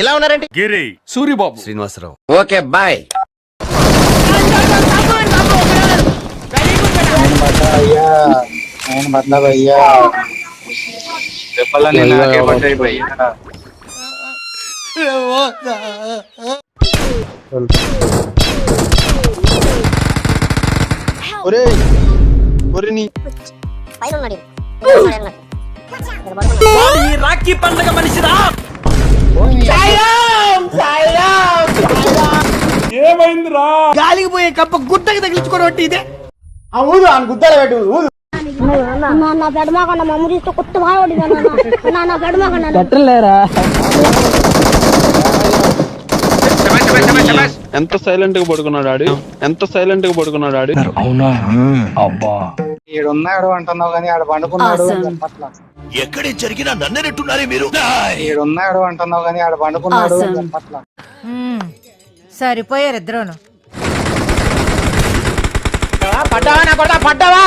ఇలా ఉన్నారండి? Giri. Suribabu. Srinivasarao. Okay bye. చెప్పాలని నాకే భయ్యా ఒరే ఒరే నీ. రాఖీ పండగ మనిషిరా. గాలికి పోయే కప్ప గుట్టకి తగిలించుకోవడం ఇదే నా నా బెడమాకన్న మా అమ్మ తీస్తే కొత్త బాగా నా. నా బెడమాకన్న ఎంత సైలెంట్గా పడుకున్నాడు ఆడు? ఎంత సైలెంట్గా పడుకున్నాడు ఆడు? అవునా? అబ్బా ఈడున్నాడు అంటున్నావు కానీ ఆడ పండుకున్నాడు ఎక్కడే జరిగినా నన్నెట్టున్నారే మీరు? ఈడున్నాడు అంటున్నావు కానీ ఆడ పండుకున్నాడు. చెప్పట్ల మ్మ్. సరిపోయారు ఇద్దరును. పడ్డావా? నా కొడతా పడ్డావా?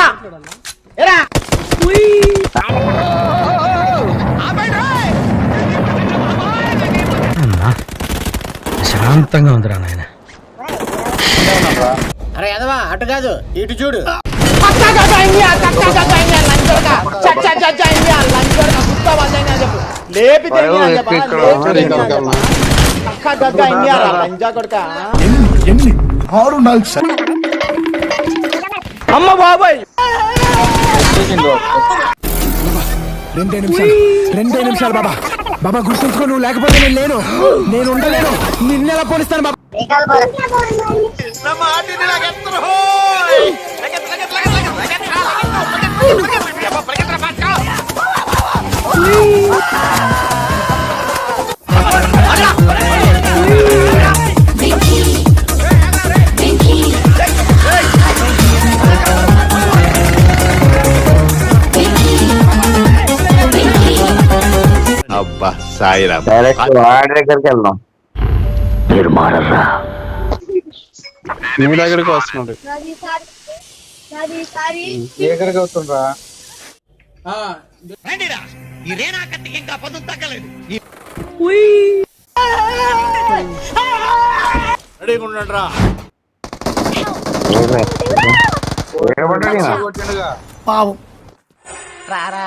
శాంతంగా ఉందిరా నాయన. అరే ఎదవా అటు కాదు ఇటు చూడు. లేపి అమ్మ బాబాయ్ రెండే నిమిషాలు రెండే నిమిషాలు బాబా బాబా గుర్తుంచుకో నువ్వు లేకపోతే నేను లేను నేను ఉండలేను నిన్నెలా పోలిస్తాను బాబా అబ్బా సాయిరామ్. నీ దగ్గరికి వస్తున్నాడు. నీ దగ్గరికి వస్తుండ్రా? రారా.